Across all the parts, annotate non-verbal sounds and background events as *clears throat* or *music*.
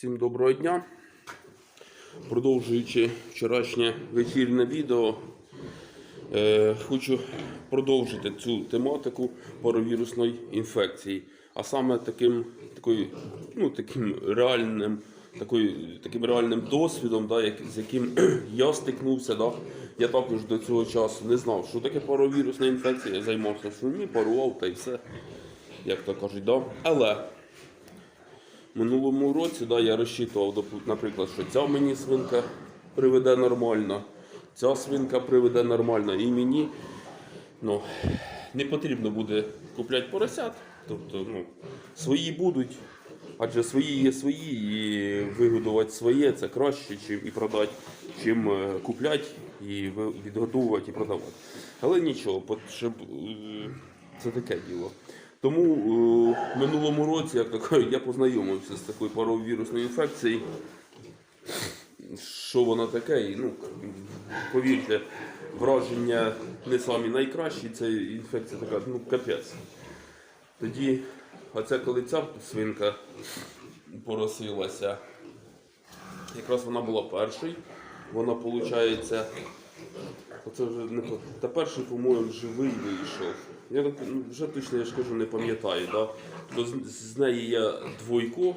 Всім доброго дня. Продовжуючи вчорашнє вечірнє відео, е, хочу продовжити цю тематику паровірусної інфекції. А саме таким, такою, ну, таким реальним, такою, таким реальним досвідом, да, як, з яким *clears throat* я стикнувся. Да. Я також до цього часу не знав, що таке паровірусна інфекція. Я займався свині, парував та й все, як то кажуть. Да. Але Минулому році да, я розчитував, наприклад, що ця мені свинка приведе нормально, ця свинка приведе нормально і мені ну, не потрібно буде купляти поросят. Тобто ну, свої будуть, адже свої є свої, і вигодувати своє це краще, чим і продати, чим е, купляти і відгодовувати і продавати. Але нічого, щоб е, це таке діло. Тому е, в минулому році, як кажуть, *laughs* я познайомився з такою паровірусною інфекцією. Що воно таке? І, ну, повірте, враження не самі найкращі, це інфекція така, ну, капець. Тоді, оце коли ця свинка поросилася, якраз вона була першою. Вона, виходить, оце вже не та перший, по-моєму, живий вийшов. Я ну, вже точно я ж кажу, не пам'ятаю. Да? Бо з, з неї я двойко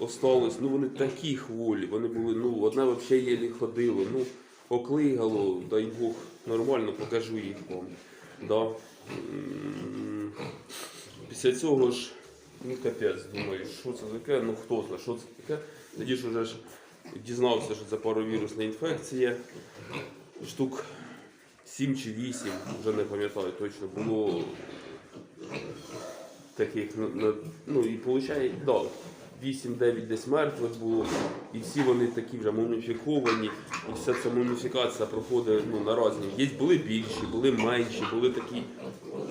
осталось. Ну вони такі хволі. Вони були, ну, одне взагалі єлі ходило. Ну, оклигало, дай Бог, нормально покажу їх вам. Да? Після цього ж, ну капець, думаю, що це таке, ну хто знає, що це таке. Тоді ж вже ж дізнався, що це паровірусна інфекція. Штук 7 чи 8, вже не пам'ятаю точно, було таких, ну, ну і виходить, да, 8-9 десь мертвих було, і всі вони такі вже муміфіковані, і вся ця муміфікація проходить ну, на різні. Є були більші, були менші, були такі.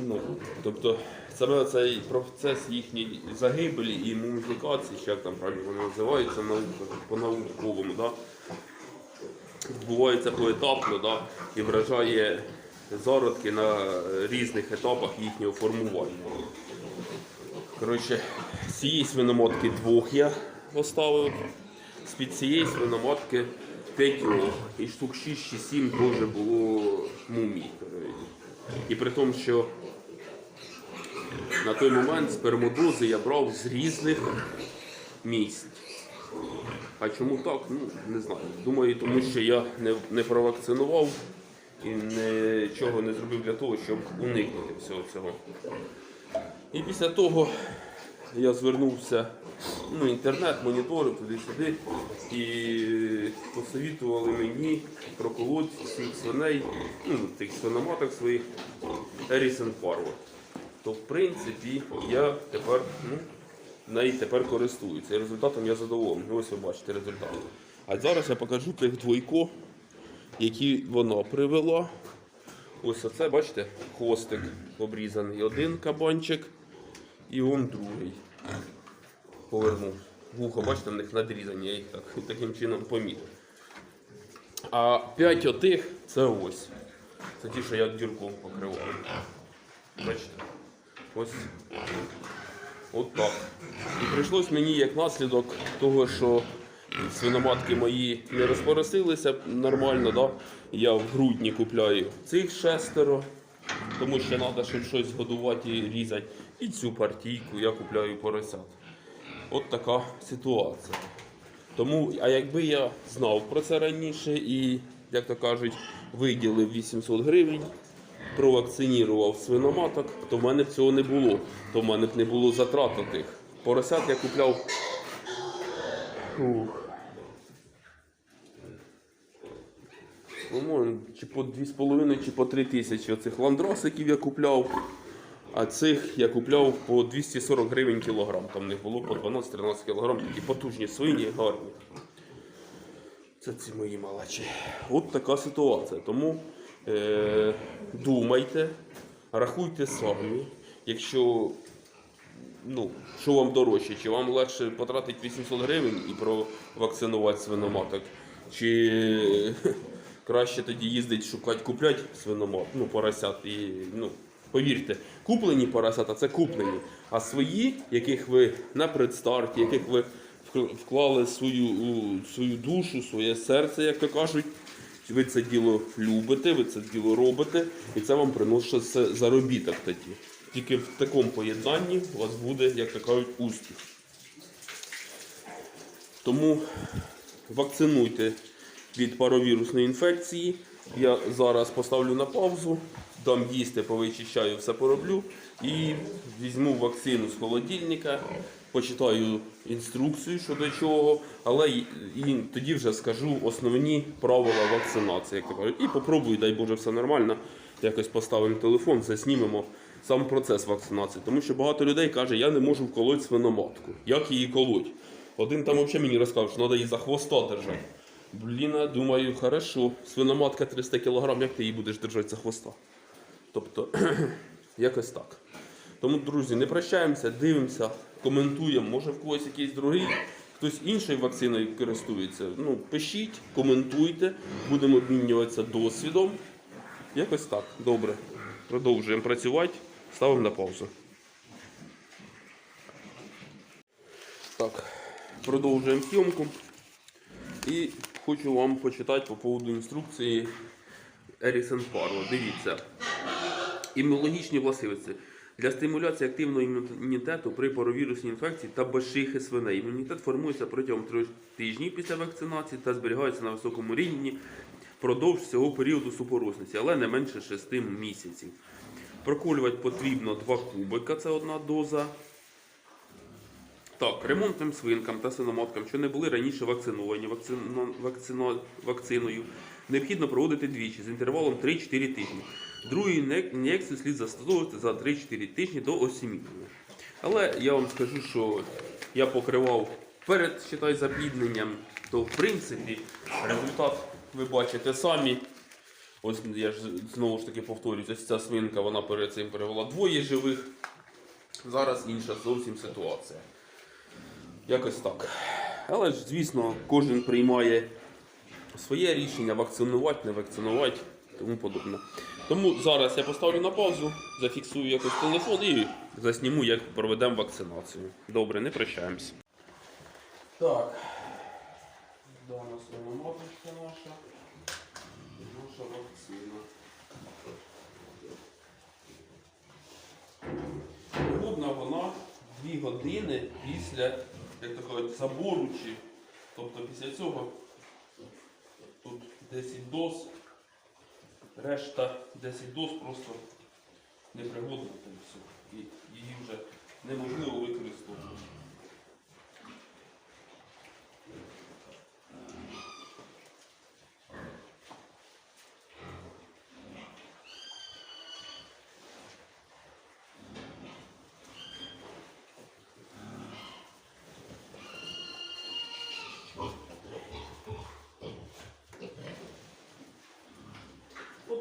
Ну, тобто саме цей процес їхньої загибелі і муміфікації, як там правильно вони називаються по-науковому, да? Відбувається поетапно да? і вражає зародки на різних етапах їхнього формування. Коротше, з цієї свиноматки двох я оставив, з-під цієї свиноматки п'ятьох. І штук 6 чи 7 теж було мумій. І при тому, що на той момент спермодози я брав з різних місць. А чому так? Ну, не знаю. Думаю, тому що я не, не провакцинував і нічого не зробив для того, щоб уникнути всього цього. І після того я звернувся ну, інтернет, моніторив туди-сюди і посовітували мені проколоть всіх свиней, ну, тих свиноматок своїх Ерісен Парво. То в принципі я тепер ну, нею тепер користуюся. І результатом я задоволений. Ось ви бачите результат. А зараз я покажу тих двойко, які вона привела. Ось оце, бачите, хвостик обрізаний. Один кабанчик і он другий. Повернув. Вухо, бачите, в них надрізані, я їх так, таким чином помітив. А п'ять отих це ось. Це ті, що я дірком покривав. Бачите? Ось. От так. І прийшлось мені як наслідок того, що свиноматки мої не розпоросилися нормально, да? я в грудні купляю цих шестеро, тому що треба щоб щось годувати і різати. І цю партійку я купляю поросят. От така ситуація. Тому, а якби я знав про це раніше і, як то кажуть, виділив 800 гривень, провакцинірував свиноматок, то в мене б цього не було. То в мене б не було затрат тих. Поросят я купляв. Ух. По-моєму, чи по 2,5 чи по 3 тисячі оцих ландросиків я купляв. А цих я купляв по 240 гривень кілограм. Там них було по 12-13 кілограм. Такі потужні свині, гарні. Це ці мої малачі. От така ситуація. Тому думайте, рахуйте самі. Якщо ну, що вам дорожче, чи вам легше потратити 800 гривень і провакцинувати свиноматок, чи *laughs* краще тоді їздити шукати, купляти свиномат, ну, поросят. І, ну, повірте, куплені поросята це куплені. А свої, яких ви на предстарті, яких ви вк- вклали свою, свою душу, своє серце, як то кажуть. Ви це діло любите, ви це діло робите, і це вам приносить заробіток тоді. Тільки в такому поєднанні у вас буде, як то кажуть, успіх. Тому вакцинуйте від паровірусної інфекції. Я зараз поставлю на паузу, дам їсти, повичищаю, все пороблю і візьму вакцину з холодильника, почитаю інструкцію щодо чого, але і тоді вже скажу основні правила вакцинації, як кажуть. І попробую, дай Боже, все нормально. Якось поставимо телефон, заснімемо сам процес вакцинації. Тому що багато людей каже, я не можу вколоть свиноматку. Як її колоть? Один там взагалі мені розказав, що треба її за хвоста держати. Блін, думаю, хорошо. Свиноматка 300 кг, як ти її будеш держати за хвоста? Тобто, *clears throat* якось так. Тому, друзі, не прощаємося, дивимося, коментуємо. Може в когось якийсь другий, хтось іншою вакциною користується. Ну, пишіть, коментуйте, будемо обмінюватися досвідом. Якось так. Добре. Продовжуємо працювати. Ставимо на паузу. Так, продовжуємо зйомку. І хочу вам почитати по поводу інструкції Ерісен Парво. Дивіться. Імунологічні властивості. Для стимуляції активного імунітету при паровірусній інфекції та башихи свиней. Імунітет формується протягом трьох тижнів після вакцинації та зберігається на високому рівні впродовж всього періоду супоросності, але не менше 6 місяців. Проколювати потрібно 2 кубика, це одна доза. Так, ремонтним свинкам та свиноматкам, що не були раніше вакциновані вакцино, вакцино, вакциною, необхідно проводити двічі з інтервалом 3-4 тижні. Інек- ін'єкцію слід застосовувати за 3-4 тижні до осіміння. Але я вам скажу, що я покривав перед считай, заплідненням, то в принципі результат ви бачите самі. Ось я ж знову ж таки повторюсь, ось ця свинка вона перед цим перевела двоє живих. Зараз інша зовсім ситуація. Якось так. Але ж, звісно, кожен приймає своє рішення, вакцинувати, не вакцинувати, тому подобне. Тому зараз я поставлю на паузу, зафіксую якось телефон і засніму, як проведемо вакцинацію. Добре, не прощаємося. Так. Дана своя маточка наша. Наша вакцина. Вона 2 години після, як то кажуть, забору чи. Тобто після цього тут 10 доз, решта 10 доз просто непригодна. І її вже неможливо використовувати.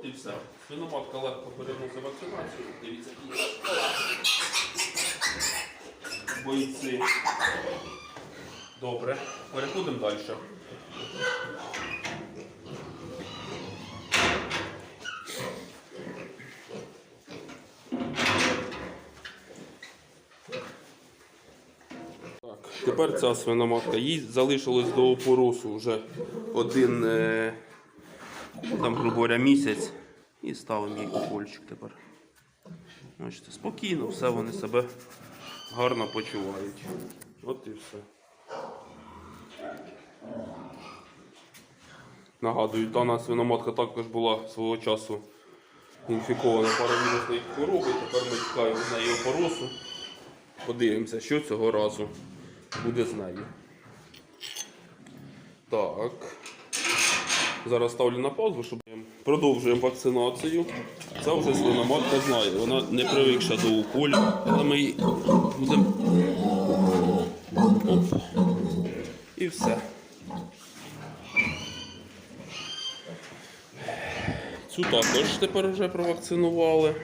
І все. Свиноматка легко переносить вакцинацію. Дивіться, які бойці. Добре, переходимо далі. Тепер ця свиноматка. Їй залишилось до опоросу вже один. Е там, грубо говоря, місяць і ставимо їй укольчик тепер. Бачите, спокійно, все вони себе гарно почувають. От і все. Нагадую, дана свиноматка також була свого часу інфікована паровірусною хворобою. Тепер ми чекаємо з неї опоросу. Подивимося, що цього разу буде з нею. Так. Зараз ставлю на паузу, щоб продовжуємо вакцинацію. Це вже свиноматка знає. Вона не привикша до уколів, але ми її будемо. І все. Цю також тепер вже провакцинували.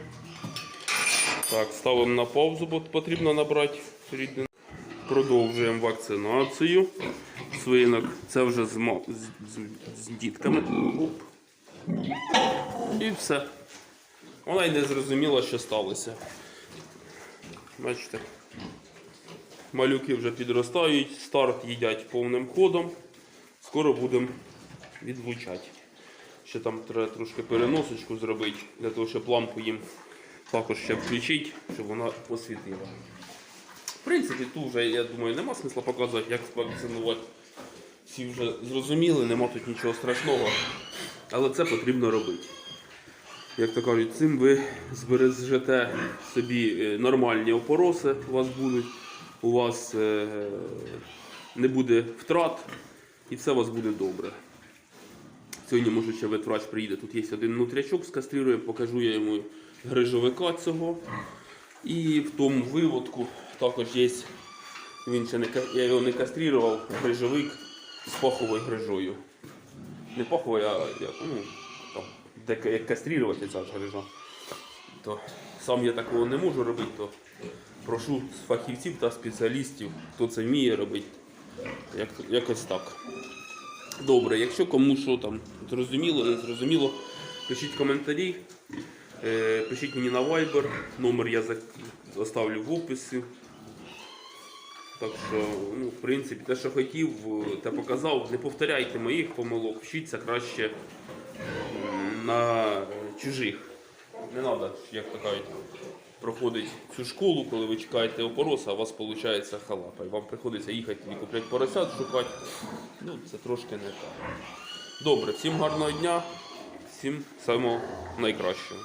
Так, ставимо на паузу, бо потрібно набрати рідне. Продовжуємо вакцинацію свинок. Це вже з, з, з, дітками. Оп. І все. Вона й не зрозуміла, що сталося. Бачите. Малюки вже підростають, старт їдять повним ходом. Скоро будемо відлучати. Ще там треба трошки переносочку зробити, для того, щоб лампу їм також ще включити, щоб вона освітила. В принципі, тут вже, я думаю, нема смисла показувати, як вакцинувати. Всі вже зрозуміли, нема тут нічого страшного. Але це потрібно робити. Як то кажуть, цим ви збережете собі е, нормальні опороси, у вас будуть, у вас е, не буде втрат і все у вас буде добре. Сьогодні, може, ще ветврач приїде. Тут є один нутрячок з скастрирує, покажу я йому грижовика цього. І в тому виводку також є, він ще не, я його не кастрирував, грижовик з паховою грижою. Не паховою, а як, ну, там, де як кастрирувати ця грижа. То сам я такого не можу робити, то прошу фахівців та спеціалістів, хто це вміє робити. Як, якось так. Добре, якщо кому що там зрозуміло, не зрозуміло, пишіть коментарі, е, пишіть мені на Viber, номер я оставлю в описі. Так що, ну, в принципі, те, що хотів, е, те показав. Не повторяйте моїх помилок, вчіться краще на чужих. Не треба, як то кажуть, проходить цю школу, коли ви чекаєте опороса, а у вас виходить халапа. І вам приходиться їхати і купляти поросят шукати. Ну, це трошки не так. Добре, всім гарного дня, всім самого найкращого.